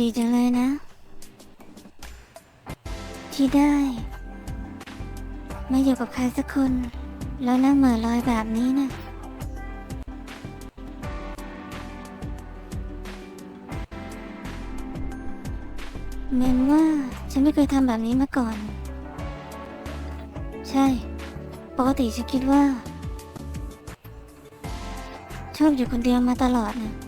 ดีจังเลยนะ ที่ได้ มาอยู่กับใครสักคน แล้วนั่งเหม่อลอยแบบนี้นะเมนว่าฉันไม่เคยทำแบบนี้มาก่อน ใช่ ปกติฉันคิดว่า ชอบอยู่คนเดียวมาตลอดนะ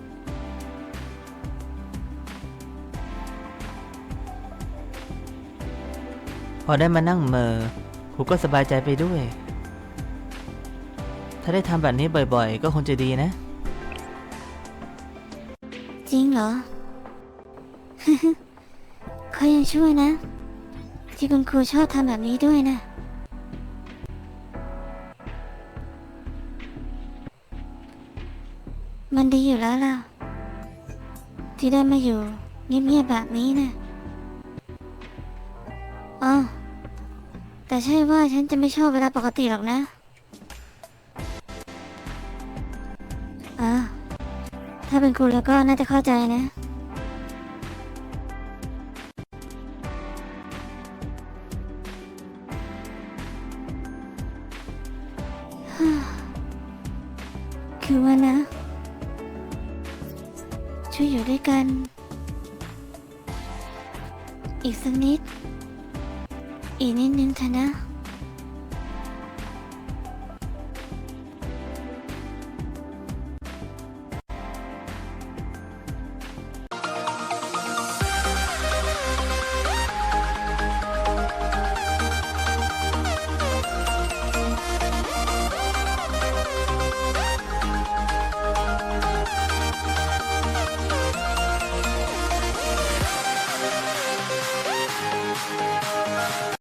อได้มานั่งเมอครูก็สบายใจไปด้วย ถ้าได้ทำแบบนี้บ่อยๆ ก็คงจะดีนะ จริงเหรอ เขายังช่วยนะ ที่คุณครูชอบทำแบบนี้ด้วยนะ มันดีอยู่แล้วล่ะ ที่ได้มาอยู่เงียบๆแบบนี้นะอ๋อ แต่ใช่ว่าฉันจะไม่ชอบเวลาปกติหรอกนะอ่าถ้าเป็นคุณแล้วก็น่าจะเข้าใจนะคือว่านะ ช่วยอยู่ด้วยกัน อีกสักนิด อีกนิดนึงเถอะนะ